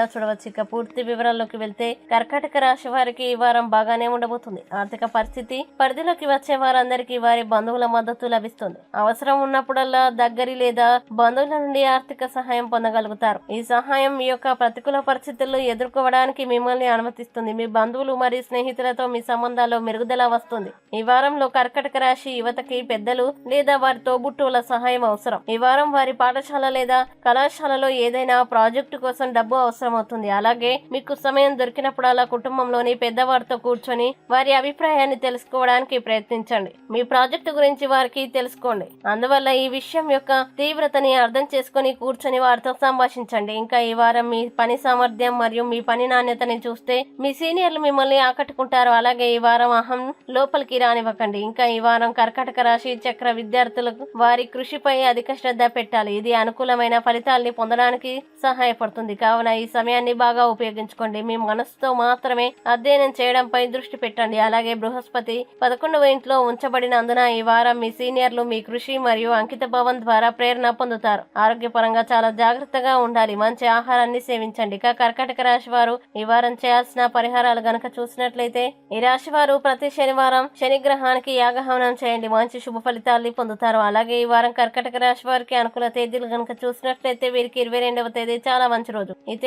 చూడవచ్చు. ఇక పూర్తి వివరాల్లోకి వెళ్తే కర్కాటక రాశి వారికి ఈ వారం బాగానే ఉండబోతుంది. ఆర్థిక పరిస్థితి పరిధిలోకి వచ్చే వారందరికీ వారి బంధువుల మద్దతు లభిస్తుంది. అవసరం ఉన్నప్పుడల్లా దగ్గరి లేదా బంధువుల నుండి ఆర్థిక సహాయం పొందగలుగుతారు. ఈ సహాయం మీ యొక్క ప్రతికూల పరిస్థితుల్లో ఎదుర్కోవడానికి మిమ్మల్ని అనుమతిస్తుంది. మీ బంధువులు మరియు స్నేహితులతో మీ సంబంధాల్లో మెరుగుదల వస్తుంది. ఈ వారంలో కర్కటక రాశి యువతకి పెద్దలు లేదా వారి తోబుట్టువుల సహాయం అవసరం. ఈ వారం వారి పాఠశాల లేదా కళాశాలలో ఏదైనా ప్రాజెక్టు కోసం డబ్బు అవసరం అవసరం అవుతుంది అలాగే మీకు సమయం దొరికినప్పుడు అలా కుటుంబంలోని పెద్దవారితో కూర్చొని వారి అభిప్రాయాన్ని తెలుసుకోవడానికి ప్రయత్నించండి. మీ ప్రాజెక్టు గురించి వారికి తెలుసుకోండి. అందువల్ల ఈ విషయం యొక్క తీవ్రతని అర్థం చేసుకొని కూర్చొని వారితో సంభాషించండి. ఇంకా ఈ వారం మీ పని సామర్థ్యం మరియు మీ పని నాణ్యతని చూస్తే మీ సీనియర్లు మిమ్మల్ని ఆకట్టుకుంటారు. అలాగే ఈ వారం అహం లోపలికి రానివ్వకండి. ఇంకా ఈ వారం కర్కటక రాశి చక్ర విద్యార్థులకు వారి కృషిపై అధిక శ్రద్ధ పెట్టాలి. ఇది అనుకూలమైన ఫలితాల్ని పొందడానికి సహాయపడుతుంది. కావున ఈ ఈ సమయాన్ని బాగా ఉపయోగించుకోండి. మీ మనసుతో మాత్రమే అధ్యయనం చేయడంపై దృష్టి పెట్టండి. అలాగే బృహస్పతి పదకొండవ ఇంట్లో ఉంచబడినందున ఈ వారం మీ సీనియర్లు మీ కృషి మరియు అంకిత భావం ద్వారా ప్రేరణ పొందుతారు. ఆరోగ్యపరంగా చాలా జాగ్రత్తగా ఉండాలి. మంచి ఆహారాన్ని సేవించండి. ఇక కర్కటక రాశి వారు ఈ వారం చేయాల్సిన పరిహారాలు గనక చూసినట్లయితే ఈ రాశి వారు ప్రతి శనివారం శనిగ్రహానికి యాగహవనం చేయండి. మంచి శుభ ఫలితాల్ని పొందుతారు. అలాగే ఈ వారం కర్కటక రాశి వారికి అనుకూల తేదీలు గనక చూసినట్లయితే వీరికి ఇరవై రెండవ తేదీ చాలా మంచి రోజు. ఈ